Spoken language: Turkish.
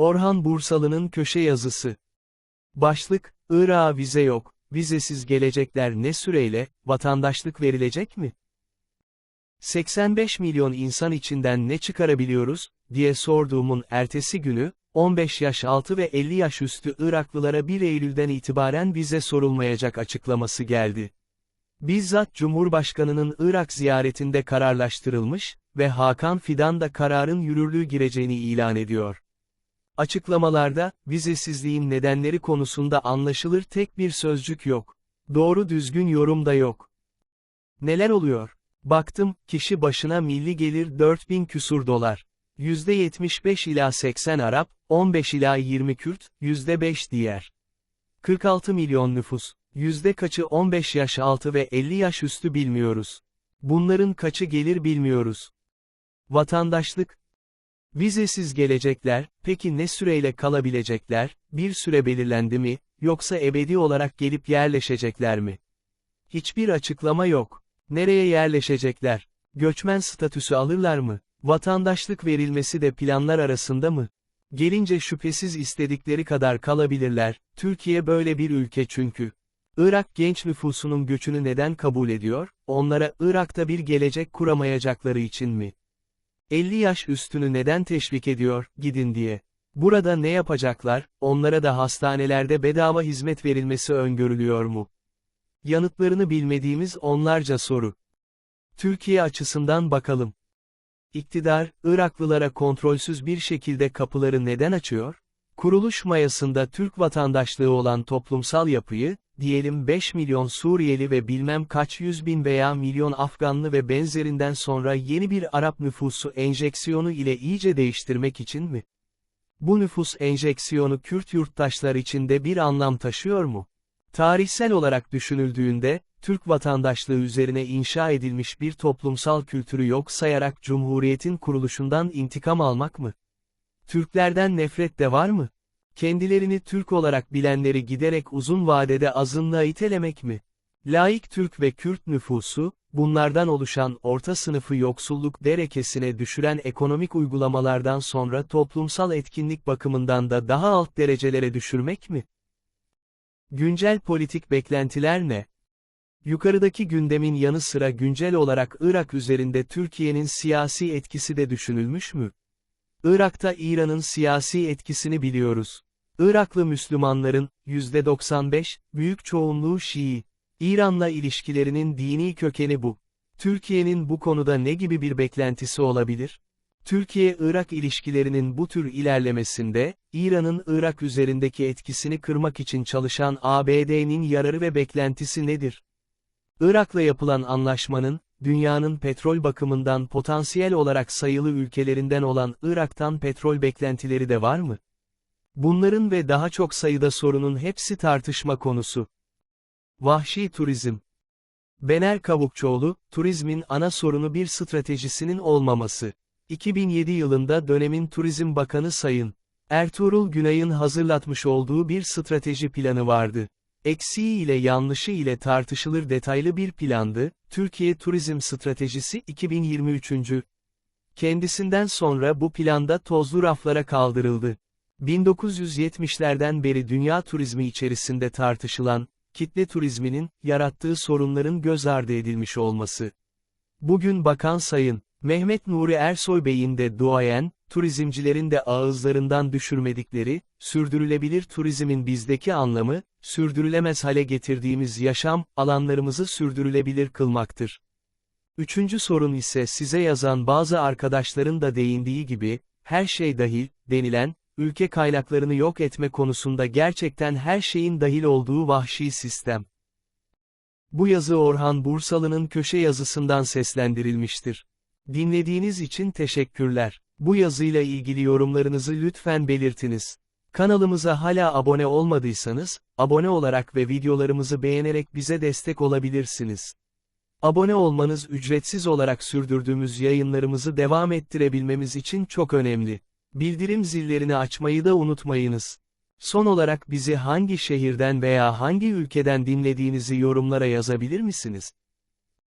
Orhan Bursalı'nın köşe yazısı. Başlık, Irak'a vize yok, vizesiz gelecekler ne süreyle, vatandaşlık verilecek mi? 85 milyon insan içinden ne çıkarabiliyoruz, diye sorduğumun ertesi günü, 15 yaş altı ve 50 yaş üstü Iraklılara 1 Eylül'den itibaren vize sorulmayacak açıklaması geldi. Bizzat Cumhurbaşkanının Irak ziyaretinde kararlaştırılmış ve Hakan Fidan da kararın yürürlüğü gireceğini ilan ediyor. Açıklamalarda, vizesizliğin nedenleri konusunda anlaşılır tek bir sözcük yok. Doğru düzgün yorum da yok. Neler oluyor? Baktım, kişi başına milli gelir 4000 küsur dolar. %75 ila 80 Arap, 15 ila 20 Kürt, %5 diğer. 46 milyon nüfus. Yüzde kaçı 15 yaş altı ve 50 yaş üstü bilmiyoruz. Bunların kaçı gelir bilmiyoruz. Vatandaşlık, Vizesiz gelecekler, peki ne süreyle kalabilecekler, bir süre belirlendi mi, yoksa ebedi olarak gelip yerleşecekler mi? Hiçbir açıklama yok. Nereye yerleşecekler? Göçmen statüsü alırlar mı? Vatandaşlık verilmesi de planlar arasında mı? Gelince şüphesiz istedikleri kadar kalabilirler, Türkiye böyle bir ülke çünkü. Irak genç nüfusunun göçünü neden kabul ediyor, onlara Irak'ta bir gelecek kuramayacakları için mi? 50 yaş üstünü neden teşvik ediyor, gidin diye. Burada ne yapacaklar, onlara da hastanelerde bedava hizmet verilmesi öngörülüyor mu? Yanıtlarını bilmediğimiz onlarca soru. Türkiye açısından bakalım. İktidar, Iraklılara kontrolsüz bir şekilde kapıları neden açıyor? Kuruluş mayasında Türk vatandaşlığı olan toplumsal yapıyı, diyelim 5 milyon Suriyeli ve bilmem kaç yüz bin veya milyon Afganlı ve benzerinden sonra yeni bir Arap nüfusu enjeksiyonu ile iyice değiştirmek için mi? Bu nüfus enjeksiyonu Kürt yurttaşlar içinde bir anlam taşıyor mu? Tarihsel olarak düşünüldüğünde, Türk vatandaşlığı üzerine inşa edilmiş bir toplumsal kültürü yok sayarak Cumhuriyet'in kuruluşundan intikam almak mı? Türklerden nefret de var mı? Kendilerini Türk olarak bilenleri giderek uzun vadede azınlığa itelemek mi? Laik Türk ve Kürt nüfusu, bunlardan oluşan orta sınıfı yoksulluk derekesine düşüren ekonomik uygulamalardan sonra toplumsal etkinlik bakımından da daha alt derecelere düşürmek mi? Güncel politik beklentiler ne? Yukarıdaki gündemin yanı sıra güncel olarak Irak üzerinde Türkiye'nin siyasi etkisi de düşünülmüş mü? Irak'ta İran'ın siyasi etkisini biliyoruz. Iraklı Müslümanların, %95, büyük çoğunluğu Şii. İran'la ilişkilerinin dini kökeni bu. Türkiye'nin bu konuda ne gibi bir beklentisi olabilir? Türkiye-Irak ilişkilerinin bu tür ilerlemesinde, İran'ın Irak üzerindeki etkisini kırmak için çalışan ABD'nin yararı ve beklentisi nedir? Irak'la yapılan anlaşmanın, dünyanın petrol bakımından potansiyel olarak sayılı ülkelerinden olan Irak'tan petrol beklentileri de var mı? Bunların ve daha çok sayıda sorunun hepsi tartışma konusu. Vahşi turizm. Bener Kavukçoğlu, turizmin ana sorunu bir stratejisinin olmaması. 2007 yılında dönemin Turizm Bakanı Sayın Ertuğrul Günay'ın hazırlatmış olduğu bir strateji planı vardı. Eksiği ile yanlışı ile tartışılır detaylı bir plandı, Türkiye Turizm Stratejisi 2023. Kendisinden sonra bu planda tozlu raflara kaldırıldı. 1970'lerden beri dünya turizmi içerisinde tartışılan, kitle turizminin, yarattığı sorunların göz ardı edilmiş olması. Bugün Bakan Sayın, Mehmet Nuri Ersoy Bey'in de duayen, turizmcilerin de ağızlarından düşürmedikleri, sürdürülebilir turizmin bizdeki anlamı, sürdürülemez hale getirdiğimiz yaşam, alanlarımızı sürdürülebilir kılmaktır. Üçüncü sorun ise size yazan bazı arkadaşların da değindiği gibi, her şey dahil, denilen, ülke kaynaklarını yok etme konusunda gerçekten her şeyin dahil olduğu vahşi sistem. Bu yazı Orhan Bursalı'nın köşe yazısından seslendirilmiştir. Dinlediğiniz için teşekkürler. Bu yazıyla ilgili yorumlarınızı lütfen belirtiniz. Kanalımıza hala abone olmadıysanız, abone olarak ve videolarımızı beğenerek bize destek olabilirsiniz. Abone olmanız ücretsiz olarak sürdürdüğümüz yayınlarımızı devam ettirebilmemiz için çok önemli. Bildirim zillerini açmayı da unutmayınız. Son olarak bizi hangi şehirden veya hangi ülkeden dinlediğinizi yorumlara yazabilir misiniz?